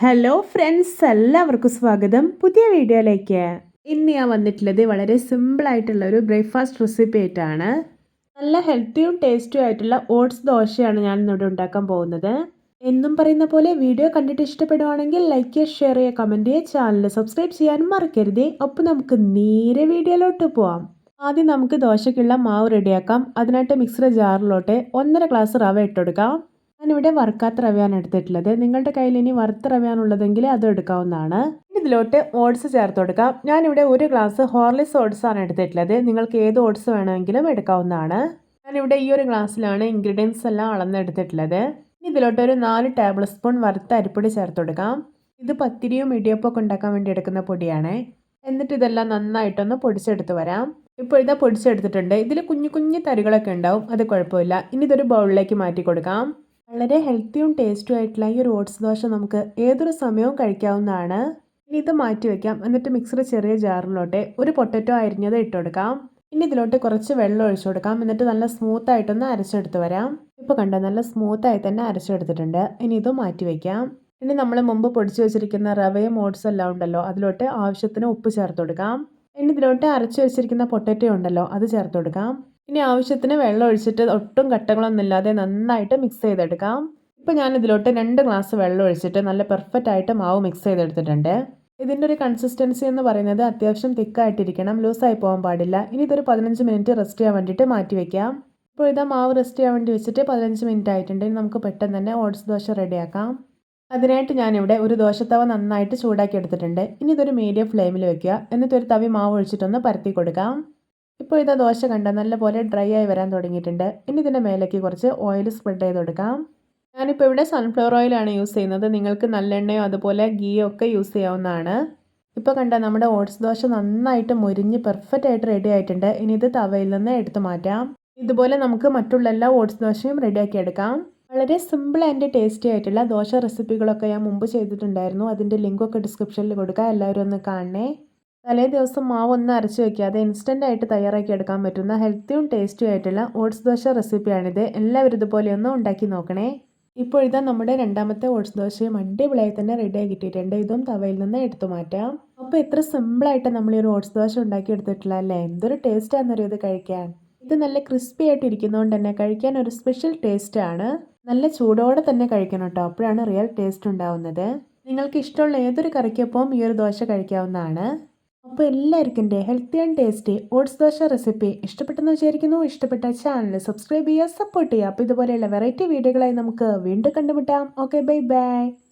Hello friends എല്ലാവർക്കും സ്വാഗതം. പുതിയ വീഡിയോയിലേക്ക്. ഇന്ന് ഞാൻ വന്നിട്ടുള്ളത് വളരെ സിമ്പിൾ ആയിട്ടുള്ള ഒരു ബ്രേക്ക്ഫാസ്റ്റ് റെസിപ്പി ആയിട്ടാണ്. നല്ല ഹെൽത്തിയും ടേസ്റ്റും ആയിട്ടുള്ള ഓട്സ് ദോശയാണ് ഞാൻ ഇന്നിവിടെ ഉണ്ടാക്കാൻ പോകുന്നത്. എന്നും പറയുന്ന പോലെ വീഡിയോ കണ്ടിട്ട് ഇഷ്ടപ്പെടുവാണെങ്കിൽ ലൈക്ക് ചെയ്യുക ഷെയർ ചെയ്യുക കമന്റ് ചെയ്യുക ചാനൽ സബ്സ്ക്രൈബ് ചെയ്യാൻ മറക്കരുത്. അപ്പോൾ നമുക്ക് നേരെ വീഡിയോയിലോട്ട് പോവാം. ആദ്യം നമുക്ക് ദോശയ്ക്കുള്ള മാവ് റെഡിയാക്കാം അതിനായിട്ട് മിക്സർ ജാറിലോട്ട് ഒന്നര ഗ്ലാസ് റവ ഇട്ടെടുക്കാം ഞാനിവിടെ വറുക്കാത്ത റവയാണ് എടുത്തിട്ടുള്ളത്. നിങ്ങളുടെ കയ്യിൽ ഇനി വറുത്ത റവയാണുള്ളതെങ്കിൽ അത് എടുക്കാവുന്നതാണ്. ഇതിലോട്ട് ഓട്സ് ചേർത്ത് കൊടുക്കാം. ഞാനിവിടെ ഒരു ഗ്ലാസ് ഹോർലിസ് ഓട്സ് ആണ് എടുത്തിട്ടുള്ളത്. നിങ്ങൾക്ക് ഏത് ഓട്സ് വേണമെങ്കിലും എടുക്കാവുന്നതാണ്. ഞാനിവിടെ ഈ ഒരു ഗ്ലാസ്സിലാണ് ഇൻഗ്രീഡിയൻസ് എല്ലാം അളന്നെടുത്തിട്ടുള്ളത് ഇതിലോട്ട് ഒരു നാല് ടേബിൾ സ്പൂൺ വറുത്ത അരിപ്പൊടി ചേർത്ത് കൊടുക്കാം. ഇത് പത്തിരിയും ഇടിയപ്പം ഒക്കെ ഉണ്ടാക്കാൻ വേണ്ടി എടുക്കുന്ന പൊടിയാണ്. എന്നിട്ട് ഇതെല്ലാം നന്നായിട്ടൊന്ന് പൊടിച്ചെടുത്ത് വരാം. ഇപ്പോൾ ഇതാ പൊടിച്ചെടുത്തിട്ടുണ്ട്. ഇതിൽ കുഞ്ഞു കുഞ്ഞു തരികളൊക്കെ ഉണ്ടാവും. അത് കുഴപ്പമില്ല. ഇനി ഇതൊരു ബൗളിലേക്ക് മാറ്റി കൊടുക്കാം. വളരെ ഹെൽത്തിയും ടേസ്റ്റും ആയിട്ടുള്ള ഈ ഒരു ഓട്സ് ദോശ നമുക്ക് ഏതൊരു സമയവും കഴിക്കാവുന്നതാണ്. ഇനി ഇത് മാറ്റി വെക്കാം. എന്നിട്ട് മിക്സർ ചെറിയ ജാറിലോട്ട് ഒരു പൊട്ടറ്റോ അരിഞ്ഞത് ഇട്ട് കൊടുക്കാം. ഇനി ഇതിലോട്ട് കുറച്ച് വെള്ളം ഒഴിച്ചു കൊടുക്കാം. എന്നിട്ട് നല്ല സ്മൂത്ത് ആയിട്ടൊന്ന് അരച്ചെടുത്ത് വരാം. ഇപ്പൊ കണ്ടോ നല്ല സ്മൂത്ത് ആയി തന്നെ അരച്ചെടുത്തിട്ടുണ്ട്. ഇനി ഇത് മാറ്റി വെക്കാം. ഇനി നമ്മൾ മുമ്പ് പൊടിച്ചു വെച്ചിരിക്കുന്ന റവയും ഓട്സ് എല്ലാം ഉണ്ടല്ലോ അതിലോട്ട് ആവശ്യത്തിന് ഉപ്പ് ചേർത്ത് കൊടുക്കാം. ഇനി ഇതിലോട്ട് അരച്ചു വെച്ചിരിക്കുന്ന പൊട്ടറ്റോ ഉണ്ടല്ലോ അത് ചേർത്ത് കൊടുക്കാം. ഇനി ആവശ്യത്തിന് വെള്ളം ഒഴിച്ചിട്ട് ഒട്ടും കട്ടകളൊന്നും ഇല്ലാതെ നന്നായിട്ട് മിക്സ് ചെയ്തെടുക്കാം. ഇപ്പോൾ ഞാൻ ഇതിലോട്ട് രണ്ട് ഗ്ലാസ് വെള്ളം ഒഴിച്ചിട്ട് നല്ല പെർഫെക്റ്റ് ആയിട്ട് മാവ് മിക്സ് ചെയ്തെടുത്തിട്ടുണ്ട്. ഇതിന്റെ ഒരു കൺസിസ്റ്റൻസി എന്ന് പറയുന്നത് അത്യാവശ്യം തിക്കായിട്ടിരിക്കണം ലൂസായി പോകാൻ പാടില്ല. ഇനി ഇതൊരു പതിനഞ്ച് മിനിറ്റ് റെസ്റ്റ് ചെയ്യാൻ വേണ്ടിയിട്ട് മാറ്റി വയ്ക്കാം ഇപ്പോൾ ഇതാ മാവ് റെസ്റ്റ് ചെയ്യാൻ വേണ്ടി വെച്ചിട്ട് പതിനഞ്ച് മിനിറ്റ് ആയിട്ടുണ്ട്. ഇനി നമുക്ക് പെട്ടെന്ന് തന്നെ ഓട്സ് ദോശ റെഡിയാക്കാം. അതിനായിട്ട് ഞാനിവിടെ ഒരു ദോശത്തവ നന്നായിട്ട് ചൂടാക്കി എടുത്തിട്ടുണ്ട്. ഇനി ഇതൊരു മീഡിയം ഫ്ലെയിമിൽ വെക്കുക. എന്നിട്ട് ഒരു തവി മാവ് ഒഴിച്ചിട്ടൊന്ന് പരത്തി കൊടുക്കാം. ഇപ്പോൾ ഇതാ ദോശ കണ്ട? നല്ലപോലെ ഡ്രൈ ആയി വരാൻ തുടങ്ങിയിട്ടുണ്ട്. ഇനി ഇതിന്റെ മേലേക്ക് കുറച്ച് ഓയിൽ സ്പ്രെഡ് ചെയ്ത് കൊടുക്കാം. ഞാനിപ്പോൾ ഇവിടെ സൺഫ്ലവർ ഓയിലാണ് യൂസ് ചെയ്യുന്നത്. നിങ്ങൾക്ക് നല്ലെണ്ണയോ അതുപോലെ ഗീയോ ഒക്കെ യൂസ് ചെയ്യാവുന്നതാണ്. ഇപ്പോൾ കണ്ട നമ്മുടെ ഓട്സ് ദോശ നന്നായിട്ട് മുരിഞ്ഞ് പെർഫെക്റ്റ് ആയിട്ട് റെഡി ആയിട്ടുണ്ട്. ഇനി ഇത് തവയിൽ നിന്ന് എടുത്തു മാറ്റാം. ഇതുപോലെ നമുക്ക് മറ്റുള്ള എല്ലാ ഓട്സ് ദോശയും റെഡിയാക്കി എടുക്കാം. വളരെ സിമ്പിൾ ആൻഡ് ടേസ്റ്റി ആയിട്ടുള്ള ദോശ റെസിപ്പികളൊക്കെ ഞാൻ മുമ്പ് ചെയ്തിട്ടുണ്ടായിരുന്നു. അതിന്റെ ലിങ്കൊക്കെ ഡിസ്ക്രിപ്ഷനിൽ കൊടുക്കാം. എല്ലാവരും ഒന്ന് കാണണേ. തലേ ദിവസം മാവ് ഒന്ന് അരച്ച് വയ്ക്കാതെ ഇൻസ്റ്റന്റ് ആയിട്ട് തയ്യാറാക്കി എടുക്കാൻ പറ്റുന്ന ഹെൽത്തിയും ടേസ്റ്റിയും ആയിട്ടുള്ള ഓട്സ് ദോശ റെസിപ്പിയാണിത് എല്ലാവരും ഇതുപോലെ ഒന്ന് ഉണ്ടാക്കി നോക്കണേ. ഇപ്പോൾ ഇതാ നമ്മുടെ രണ്ടാമത്തെ ഓട്സ് ദോശയും അടിപൊളിയായി തന്നെ റെഡിയായി കിട്ടിയിട്ടുണ്ട്. ഇതും തവയിൽ നിന്ന് എടുത്തു മാറ്റാം. അപ്പോൾ എത്ര സിമ്പിളായിട്ട് നമ്മൾ ഈ ഒരു ഓട്സ് ദോശ ഉണ്ടാക്കി എടുത്തിട്ടില്ല അല്ലേ? എന്തൊരു ടേസ്റ്റാണെന്നറിയോ ഇത് കഴിക്കാൻ? ഇത് നല്ല ക്രിസ്പി ആയിട്ട് ഇരിക്കുന്നതുകൊണ്ട് തന്നെ കഴിക്കാൻ ഒരു സ്പെഷ്യൽ ടേസ്റ്റ് ആണ്. നല്ല ചൂടോടെ തന്നെ കഴിക്കണം കേട്ടോ. അപ്പോഴാണ് റിയൽ ടേസ്റ്റ് ഉണ്ടാവുന്നത്. നിങ്ങൾക്ക് ഇഷ്ടമുള്ള ഏതൊരു കറിക്കൊപ്പം ഈ ഒരു ദോശ കഴിക്കാവുന്നതാണ്. അപ്പോൾ എല്ലാവർക്കും healthy and tasty oats dosa recipe ഇഷ്ടപ്പെട്ടെന്ന് വിചാരിക്കുന്നു. ഇഷ്ടപ്പെട്ട ചാനൽ സബ്സ്ക്രൈബ് ചെയ്യുക സപ്പോർട്ട് ചെയ്യുക. അപ്പോൾ ഇതുപോലെയുള്ള വെറൈറ്റി വീഡിയോകളായി നമുക്ക് വീണ്ടും കണ്ടുമുട്ടാം. Okay bye bye